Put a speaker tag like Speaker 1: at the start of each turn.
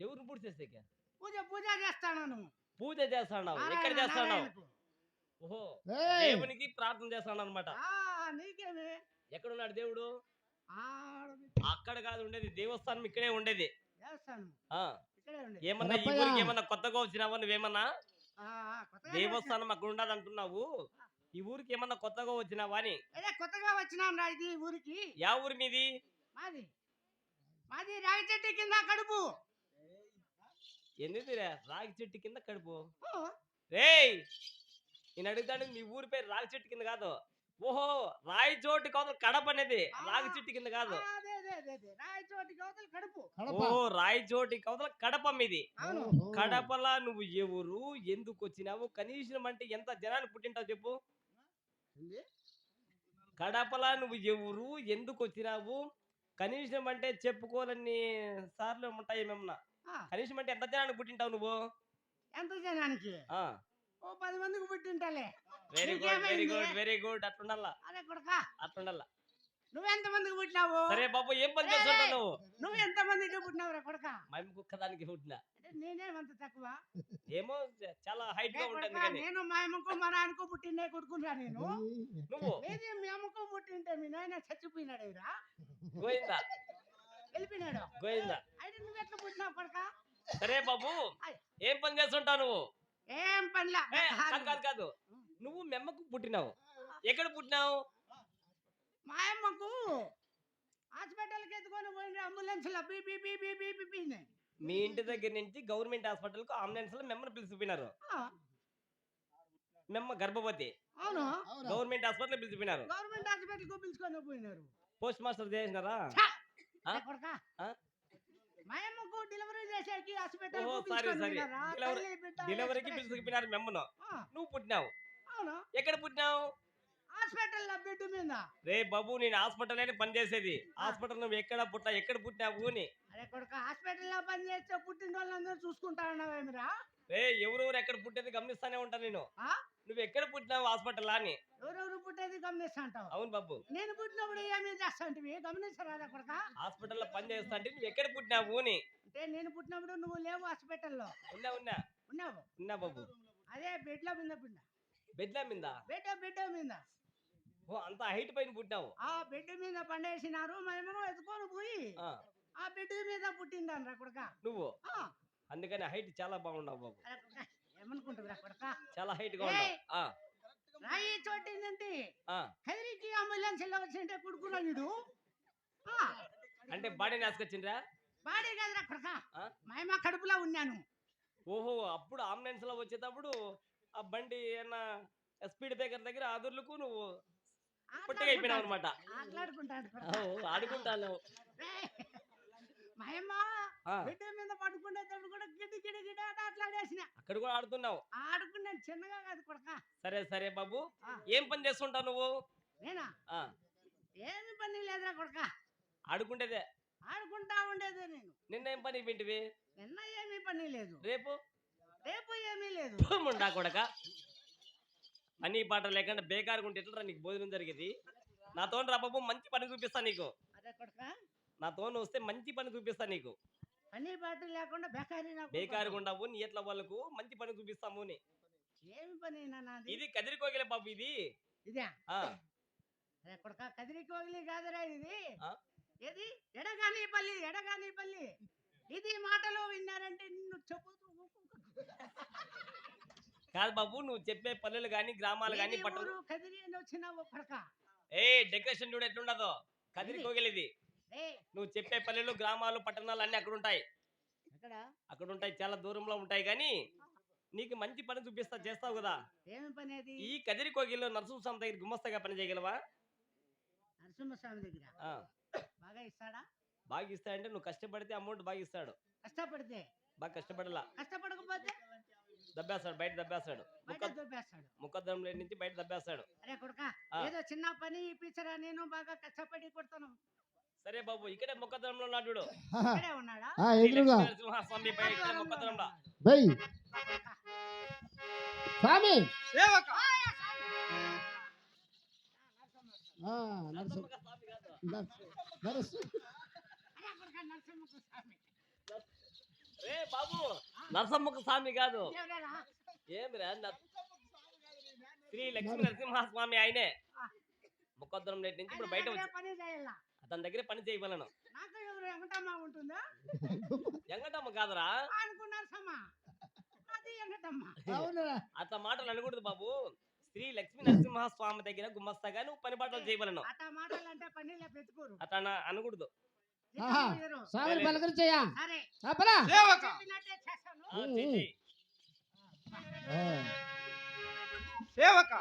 Speaker 1: ఎవరు పూజ చేసేకి
Speaker 2: పూజ పూజ చేస్తాను
Speaker 1: పూజ చేస్తాడావు ఎక్కడ ఓహో
Speaker 3: ఏయ్,
Speaker 1: దేవునికి ప్రార్థన చేస్తాడు అనమాట
Speaker 2: నీకేమి?
Speaker 1: ఎక్కడున్నాడు దేవుడు? అక్కడ కాదు ఉండేది. దేవస్థానం ఇక్కడే ఉండేది.
Speaker 2: చేస్తాను
Speaker 1: ఆ
Speaker 2: ఇక్కడే ఉండే
Speaker 1: ఏమన్నా ఈ. ఊరికి ఏమన్నా కొత్తగా వచ్చినావా నువ్వేమన్నా? దేవస్థానం అక్కడ ఉండదు అంటున్నావు. ఈ ఊరికి ఏమన్నా కొత్తగా వచ్చినావా అని?
Speaker 2: కొత్తగా వచ్చినాం ఇది ఊరికి.
Speaker 1: యా ఊరి మీది?
Speaker 2: మాది. మాది రాగి చెట్టు కింద కడుపు.
Speaker 1: ఎందుకు రాగి చెట్టు కింద కడుపు. రేయ్! నేను అడుగుతాను మీ ఊరి పేరు రాగి చెట్టు కింద కాదు. ఓహో రాయి చోటు కాదు కడప అనేది. రాగి చెట్టు కింద కాదు.
Speaker 2: ఆ, అదే అదే అదే అదే. రాగి చోటు కవతలు కడుపు.
Speaker 3: కడప.
Speaker 1: ఓ రాయి చోటి కవతల కడప మీది.
Speaker 3: ఓహో.
Speaker 1: కడపలా నువ్వు ఎవరు? ఎందుకు వచ్చినావు? కనీసం అంటే ఎంత జనాన్ని పుట్టింటావు చెప్పు? కడపలా నువ్వు ఎవరు? ఎందుకు వచ్చినావు? కనీసం అంటే చెప్పుకోవాలని సార్లు ఉంటాయి
Speaker 2: ఆ,
Speaker 1: కనీసం అంటే ఎంత జనాన్ని పుట్టింటావు నువ్వు?
Speaker 2: ఎంత జనానికి?
Speaker 1: ఆ.
Speaker 2: ఓ పది మందికి పుట్టింటాలే.
Speaker 1: Very good very? Good very good అట్లుండాల?
Speaker 2: అరే కొడక.
Speaker 1: అట్లుండాల?
Speaker 2: నువ్వెంత మందికి పుట్టినావు?
Speaker 1: సరే బాబు ఏం పని చేస్తుంటావు నువ్వు
Speaker 2: నువ్వు ఎంత మందికి పుట్టినావు రా కొడక?
Speaker 1: మా కుక్కదానికి పుట్టినా.
Speaker 2: అంటే నేనేమంత తక్కువ?
Speaker 1: ఏమో చాలా
Speaker 2: హైట్గా
Speaker 1: ఉంటుంది కానీ.
Speaker 2: నేను మా అమ్మకు మా నాన్నకు పుట్టిండే కొడుకురా నేను.
Speaker 1: నువ్వు.
Speaker 2: ఏది మీ అమ్మకు పుట్టింటే మీ నాయన చచ్చిపోయినాడు రా
Speaker 1: గోయిందా
Speaker 2: వెళ్ళిపోయినాడు.
Speaker 1: గోయిందా
Speaker 2: అయితే నువ్వు ఎట్లా పుట్టినావు కొడక?
Speaker 1: సరే బాబు. ఏం పని చేస్తుంటావు నువ్వు?
Speaker 2: ఏం పనిలా?
Speaker 1: కాదు కాదు నువ్వు మెమ్మకు పుట్టినావు. ఎక్కడ పుట్టినావు?
Speaker 2: మా అమ్మకు హాస్పిటల్కి ఎత్తుకొని పోయిన అంబులెన్స్లో బీ బీ బీ బీ బీ బీ బీ అని.
Speaker 1: మీ ఇంటి దగ్గర నుంచి గవర్నమెంట్ హాస్పిటల్కు అంబులెన్స్లో మెమ్మను పిలిచిపోయినారు మెమ్మ గర్భవతి.
Speaker 2: అవును?
Speaker 1: గవర్నమెంట్ హాస్పిటల్ పిలిచిపోయినారు
Speaker 2: గవర్నమెంట్ హాస్పిటల్కు పిలుచుకొని పోయినారు.
Speaker 1: పోస్ట్ మాస్టర్ చేసినారా?
Speaker 2: ఛా!
Speaker 1: ఆ?
Speaker 2: ఏ కొడకా.
Speaker 1: ఆ?
Speaker 2: మా అమ్మకు డెలివరీ చేసేకి హాస్పిటల్
Speaker 1: సారీ, సారీ. డెలివరీకి మెమ్మను.
Speaker 2: ఆ,
Speaker 1: నువ్వు పుట్టినావు.
Speaker 2: అవును?
Speaker 1: ఎక్కడ పుట్టినావు?
Speaker 2: హాస్పిటల్లో బెడ్ మీద.
Speaker 1: రే బాబు నేను హాస్పిటల్ అని పని చేసేది. హాస్పిటల్ నువ్వు ఎక్కడ పుట్టా ఎక్కడ పుట్టినావు అని
Speaker 2: అరే కొడుక హాస్పిటల్లో పని చేస్తే పుట్టిన వాళ్ళందరూ చూసుకుంటా ఉన్నావేమిరా
Speaker 1: రే ఎవరెవరు ఎక్కడ పుట్టేది గమనిస్తానే ఉంటా నేను.
Speaker 2: ఆ?
Speaker 1: నువ్వు ఎక్కడ పుట్టినావు హాస్పిటల్ అని.
Speaker 2: ఎవరెవరు పుట్టేది గమనిస్తా అంటావు
Speaker 1: అవును బాబు.
Speaker 2: నేను పుట్టినప్పుడు ఏమి చేస్తాంటివి? గమనించరాదా కొడక?
Speaker 1: హాస్పిటల్లో పని చేస్తా అంటే నువ్వు ఎక్కడ పుట్టినావు అని
Speaker 2: అంటే నేను పుట్టినప్పుడు నువ్వు లేవు హాస్పిటల్లో.
Speaker 1: ఉన్నా ఉన్నా.
Speaker 2: ఉన్నావు?
Speaker 1: ఉన్నా బాబు.
Speaker 2: అదే బెడ్లో మీద పుట్టిన.
Speaker 1: బెడ్ల మీద?
Speaker 2: బెడ్ బెడ్ మీద.
Speaker 1: ఓ అంత హైట్ పైన పుట్టినావు
Speaker 2: ఆ బెడ్ మీద పండేసినారు మేము ఎత్తుకొని పోయి
Speaker 1: ఆ,
Speaker 2: బెడ్ మీద పుట్టిందాను రా కొడక.
Speaker 1: నువ్వు? అందుకని హైట్ చాలా బాగున్నావు బాబు.
Speaker 2: కొడకా,
Speaker 1: చాలా హైట్గా ఉన్నావు.
Speaker 2: రాయి
Speaker 1: ఆ.
Speaker 2: కదిరికి అంబులెన్స్లో వచ్చింటే
Speaker 1: అంటే బాడీ నాసుకొచ్చిండ్రా?
Speaker 2: బాడీ కదరా కొడక? మేమ కడుపులో ఉన్నాను.
Speaker 1: ఓహో అప్పుడు అంబులెన్స్లో వచ్చేటప్పుడు ఆ బండి ఏమన్నా స్పీడ్ బ్రేకర్ దగ్గర అదుర్లకు నువ్వు పుట్టగా అయిపోయినావు అనమాట ఆడుకుంటాను.
Speaker 2: మీద పడుకునేటప్పుడు కూడా గిడ్డి ఆట ఆటలాడేసిన.
Speaker 1: అక్కడ కూడా ఆడుతున్నావు.
Speaker 2: ఆడుకున్నాను చిన్నగా కాదు కొడక.
Speaker 1: సరే సరే బాబు. ఏం పని చేస్తుంటావు నువ్వు?
Speaker 2: నేనా? ఏమి పని లేదురా కొడక.
Speaker 1: ఆడుకుంటేదే.
Speaker 2: ఆడుకుంటా ఉండేది నేను.
Speaker 1: నిన్న ఏం పని వింటివి
Speaker 2: నిన్న ఏమీ పని లేదు.
Speaker 1: రేపు?
Speaker 2: రేపు ఏమీ లేదు.
Speaker 1: ముండా కొడక? పని పాట లేకుండా బేకారుగా ఉంటే ఎట్లా నీకు భోజనం జరిగేది? నాతో రా బాబు మంచి పని చూపిస్తా నీకు. నాతో వస్తే మంచి పని చూపిస్తా నీకు.
Speaker 2: పని పాట లేకుండా బేకారీ
Speaker 1: బేకారుగా ఉండవు నీ ఎట్లా వాళ్ళకు? మంచి పని చూపిస్తాము
Speaker 2: పని
Speaker 1: ఇది కదిరికోగిలే బాబు ఇది.
Speaker 2: ఇదే? కదిరి కోగిలి కాదురా ఇది. ఎడగాని పల్లి ఎడగాని పల్లి ఇది మాటలో విన్నారంటే నిన్ను చెబుతూ
Speaker 1: కాదు బాబు నువ్వు చెప్పే పల్లెలు గాని గ్రామాలు గాని
Speaker 2: కదిరి అని
Speaker 1: ఏ డెకరేషన్ చూడు ఎట్లుండదో. కదిరి కోగిలి ఇది
Speaker 2: ఏ.
Speaker 1: నువ్వు చెప్పే పల్లెలు గ్రామాలు పట్టణాలు అన్ని అక్కడ ఉంటాయి అక్కడ ఉంటాయి చాలా దూరంలో ఉంటాయి కానీ నీకు మంచి పని చూపిస్తా చేస్తావు కదా.
Speaker 2: ఏమి పని అది?
Speaker 1: ఈ కదిరి కోగిల్లో నరసింహస్వామి దగ్గర గుమస్తగా పని చేయగలవా?
Speaker 2: నరసింహస్వామి దగ్గర? బాగా ఇస్తాడా?
Speaker 1: బాగా ఇస్తాడంటే నువ్వు కష్టపడితే అమౌంట్ బాగా ఇస్తాడు.
Speaker 2: కష్టపడితే?
Speaker 1: బాగా కష్టపడలా.
Speaker 2: కష్టపడకపోతే?
Speaker 1: దబ్బేస్తాడు బయట దబ్బేస్తాడు.
Speaker 2: దొబ్బేస్తాడు.
Speaker 1: ముఖద్రంలో నుంచి బయట దబ్బేస్తాడు.
Speaker 2: అరే కొడక. ఏదో చిన్న పని ఇప్పించరా నేను బాగా కష్టపడి కొడతాను.
Speaker 1: సరే బాబు ఇక్కడే ముఖద్రంలో ఉన్నాడు చూడు.
Speaker 2: ఇక్కడే ఉన్నాడా?
Speaker 3: ఆ, ఎదురుగా.
Speaker 1: నరసింహస్వామి పై ఇక్కడే ముఖద్రంలో.
Speaker 3: బై. స్వామి. ఆ, నరసింహ. నరసింహ- నరసింహ
Speaker 2: స్వామి.
Speaker 1: రే బాబు నరసమ్మకు స్వామి కాదు? ఏమిరా శ్రీ లక్ష్మీ నరసింహ స్వామి ఆయనే. ముఖద్రం నేటి నుంచి ఇప్పుడు బయట అతని దగ్గరే పని చేయగలను ఎంగటమ్మ కాదురా. అట్లా మాటలు అనకూడదు బాబు. శ్రీ లక్ష్మీ నరసింహ స్వామి దగ్గర గుమ్మస్తగా నువ్వు పని పాటలు చేయగలను అన- అనకూడదు.
Speaker 3: స్వామిని పలకరించయ్యా.
Speaker 4: సేవక